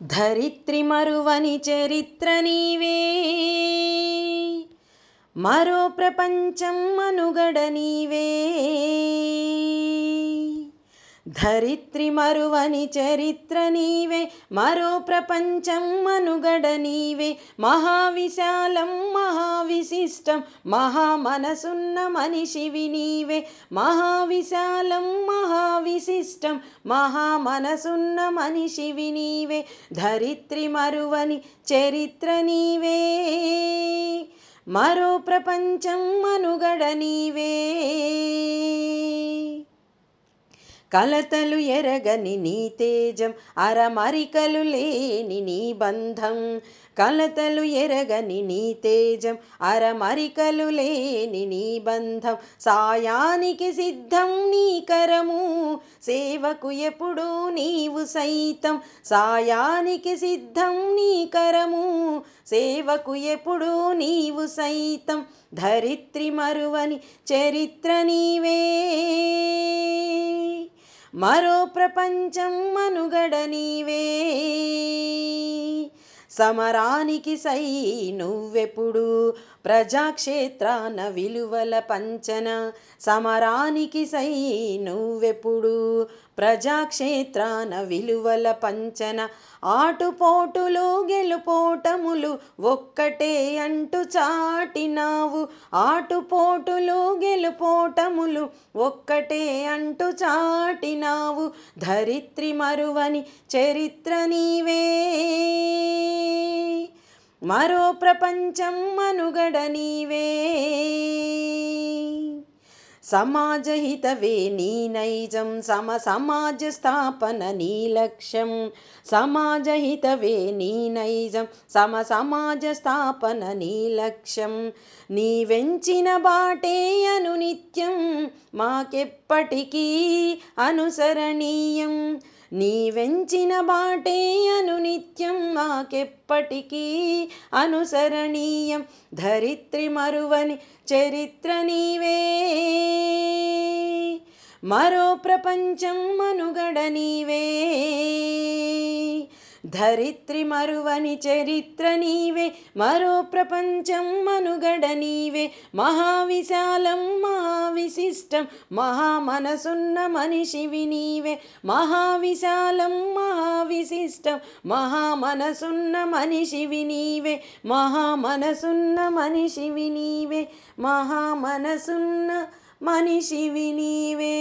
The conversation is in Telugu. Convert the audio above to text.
ధరిత్రి మరువని చరిత్ర నీవే మరో ప్రపంచం మనుగడ నీవే ధరిత్రి మరువని చరిత్ర నీవే మరో ప్రపంచం మనుగడ నీవే. మహావిశాలం మహావిశిష్టం మహామనసున్న మనిషివి నీవే. మహావిశాలం మహావిశిష్టం మహామనసున్న మనిషివి నీవే. ధరిత్రి మరువని చరిత్ర నీవే మరో ప్రపంచం మనుగడ నీవే. కలతలు ఎరగని నీ తేజం అరమరికలు లేని నీ బంధం. కలతలు ఎరగని నీ తేజం అరమరికలు లేని నీ బంధం. సాయానికి సిద్ధం నీ కరము సేవకు ఎప్పుడు నీవు సైతం. సాయానికి సిద్ధం నీ కరము సేవకు ఎప్పుడు నీవు సైతం. ధరిత్రి మరువని చరిత్ర నీవే. మరో ప్రపంచం మనుగడ నీవే సమరానికి సై నువ్వెప్పుడు ప్రజాక్షేత్రాన విలువల పంచన. సమరానికి సై నువ్వెప్పుడు ప్రజాక్షేత్రాన విలువల పంచన. ఆటుపోటులు గెలుపోటములు ఒక్కటే అంటూ చాటినావు. ఆటుపోటులు గెలుపోటములు ఒక్కటే అంటూ చాటినావు. ధరిత్రి మరువని చరిత్ర నీవే మరో ప్రపంచం మనుగడ నీవే. సమాజహితవే నీ నైజం సమ సమాజ స్థాపన నీ లక్ష్యం. సమాజహితవే నీ నైజం సమ సమాజ స్థాపన నీ లక్ష్యం. నీ వెంచిన బాటే అనునిత్యం మాకెప్పటికీ అనుసరణీయం. నీ వెంచిన బాటే అనునిత్యం నాకెప్పటికీ అనుసరణీయం. ధరిత్రి మరువని చరిత్ర నీవే. మరో ప్రపంచం మనుగడ నీవే. ధరిత్రి మరువని చరిత్ర నీవే మరో ప్రపంచం మనుగడ నీవే మహావిశాలం మహావిశిష్టం మహామనసున్న మనిషివి నీవే మహావిశాలం మహావిశిష్టం మహామనసున్న మనిషివి నీవే మహామనసున్న మనిషివి నీవే మహామనసున్న మనిషివి నీవే